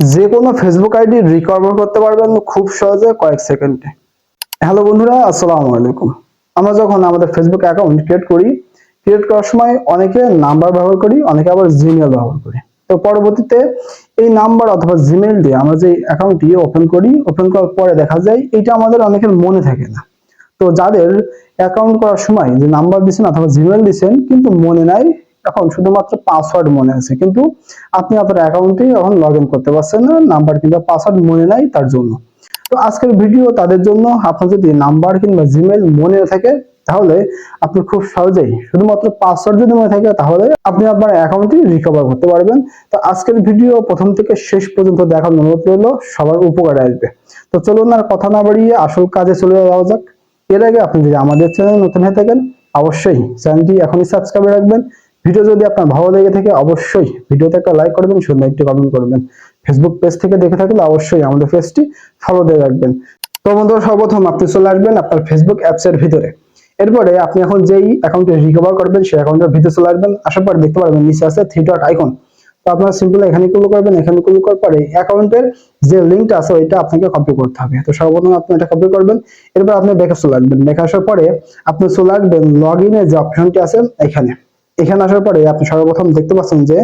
যে কোনো Facebook ID recover করতে পারবেন খুব সহজে কয়েক সেকেন্ডে। হ্যালো বন্ধুরা, আসসালামু আলাইকুম। আমরা যখন আমাদের ফেসবুক অ্যাকাউন্ট ক্রিয়েট করি ক্রিয়েট করার সময় অনেকে নাম্বার ব্যবহার করি, অনেকে আবার জিমেল ব্যবহার করি। তো পরবর্তীতে এই নাম্বার অথবা জিমেল দিয়ে আমরা যে অ্যাকাউন্টটি ওপেন করি ওপেন করার পরে দেখা যায় এটা আমাদের অনেকের মনে থাকে না। তো যাদের অ্যাকাউন্ট করার সময় যে নাম্বার দিচ্ছেন অথবা জিমেল দিচ্ছেন কিন্তু মনে নাই এখন শুধুমাত্র পাসওয়ার্ড মনে আছে। কিন্তু আপনি আপনার অ্যাকাউন্টে এখন লগ করতে পারছেন না নাম্বার কিংবা পাসওয়ার্ড মনে নাই তার জন্য। তো আজকের ভিডিও তাদের জন্য, আপনার যদি নাম্বার কিংবা জিমেল মনে থাকে, তাহলে আপনি খুব সহজেই শুধুমাত্র পাসওয়ার্ড যদি মনে থাকে, তাহলে আপনি আপনার অ্যাকাউন্টটি রিকভার করতে পারবেন। তো আজকের ভিডিও প্রথম থেকে শেষ পর্যন্ত দেখার অনুরোধ রইল, সবার উপকারে আসবে। তো চলুন আর কথা না বাড়িয়ে আসল কাজে চলে যাওয়া যাক। এর আগে আপনি যদি আমাদের চ্যানেল নতুন হয়ে থাকেন, অবশ্যই চ্যানেলটি এখনই সাবস্ক্রাইব রাখবেন। ভিডিও যদি আপনার ভালো লেগে থাকে, অবশ্যই ভিডিওতে একটা লাইক করবেন, সুন্দর একটি কমেন্ট করবেন। ফেসবুক পেজ থেকে দেখে থাকলে অবশ্যই আমাদের পেজটি ফলো দিয়ে রাখবেন। তো বন্ধুরা, সর্বপ্রথম আপনি চলে আসবেন আপনার ফেসবুক অ্যাপস এর ভিতরে। এরপরে আপনি এখন যেই অ্যাকাউন্টে রিকভার করবেন, সেই অ্যাকাউন্টের ভিতরে চলে আসবেন। আসার পর দেখতে পারবেন, নিচে আছে থ্রি ডট আইকন তো আপনারা সিম্পল এখানে ক্লিক করবেন, এখানে ক্লিক করার পরে অ্যাকাউন্টের যে লিঙ্কটা আছে, ওইটা আপনাকে কপি করতে হবে। তো সর্বপ্রথম আপনি এটা কপি করবেন, এরপর আপনি ব্যাকে চলে আসবেন। ব্যাকে আসার পরে আপনি চলে আসবেন লগ ইনের যে অপশনটি আছে, এখানে। এখানে আসার পরে আপনি সর্বপ্রথম দেখতে পাচ্ছেন যে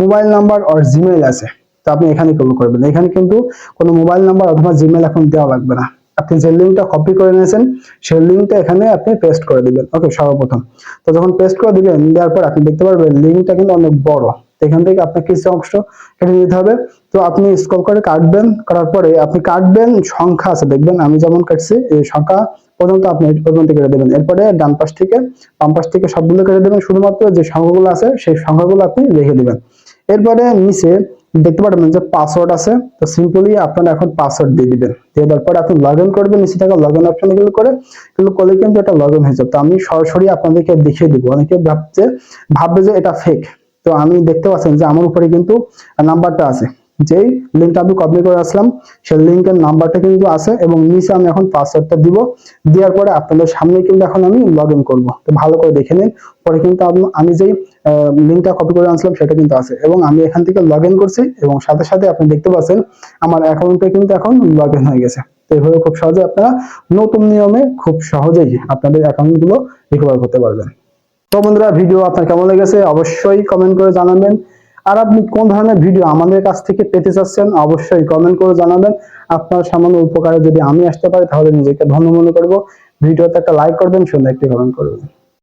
মোবাইল নাম্বার আর জিমেইল আছে। তো আপনি এখানে ক্লিক করবেন এখানে কিন্তু কোনো মোবাইল নাম্বার অথবা জিমেইল এখন দেওয়া লাগবে না। আপনি যে লিঙ্কটা কপি করে নিয়েছেন, সেই লিঙ্কটা এখানে আপনি পেস্ট করে দিবেন। ওকে, সর্বপ্রথম। তো যখন পেস্ট করে দিবেন, দেওয়ার পর আপনি দেখতে পারবেন লিঙ্কটা কিন্তু অনেক বড়। এখান থেকে আপনাকে কিছু অংশ কেটে নিতে হবে। তো আপনি স্ক্রল করে কাটবেন করার পরে আপনি কাটবেন, সংখ্যা আছে। দেখবেন আমি যেমন কাটছি, এই সংখ্যা পর্যন্ত আপনি পর্যন্ত কেটে দেবেন। এরপরে ডান পাশ থেকে, বাম পাশ থেকে সবগুলো কেটে দেবেন। শুধুমাত্র যে সংখ্যাগুলো আছে, সেই সংখ্যাগুলো আপনি রেখে দেবেন। এরপরে নিচে দেখতে পারবেন যে পাসওয়ার্ড আছে। তো সিম্পলি আপনারা এখন পাসওয়ার্ড দিয়ে দিবেন। দিয়ে দেওয়ার পরে আপনি লগ ইন করবেন নিচে থাকা লগ ইন অপশনে ক্লিক করে ক্লিক করলে কিন্তু এটা লগ ইন হয়ে যাবে। তো আমি সরাসরি আপনাদেরকে দেখিয়ে দিব। অনেকে ভাবছে, ভাববে যে এটা ফেক তো আমি দেখতে পাচ্ছেন যে আমার উপরে কিন্তু নাম্বারটা আছে। যেই লিঙ্কটা আমি কপি করে আসলাম, সেই লিঙ্কের নাম্বারটা কিন্তু আছে এবং নিচে আমি এখন পাসওয়ার্ডটা দিব। দেওয়ার পরে আপনাদের সামনে কিন্তু এখন আমি লগ ইন করব। তো ভালো করে দেখে নিন। পরে কিন্তু আমি যেই লিঙ্কটা কপি করে আনছিলাম, সেটা কিন্তু আছে এবং আমি এখান থেকে লগ করছি এবং সাথে সাথে আপনি দেখতে পাচ্ছেন, আমার অ্যাকাউন্টে কিন্তু এখন লগ হয়ে গেছে। তো এইভাবে খুব সহজে আপনারা নতুন নিয়মে খুব সহজেই আপনাদের অ্যাকাউন্টগুলো রিকভার করতে পারবেন। তো বন্ধুরা ভিডিও আপনার কেমন লেগেছে? অবশ্যই কমেন্ট করে জানাবেন। আর আপনি কোন ধরনের ভিডিও আমাদের কাছ থেকে পেতে চাচ্ছেন, অবশ্যই কমেন্ট করে জানাবেন। আপনার সামান্য উপকারে যদি আমি আসতে পারি, তাহলে নিজেকে ধন্য মনে করব। ভিডিওতে একটা লাইক করবেন, সুন্দর একটি কমেন্ট করবেন।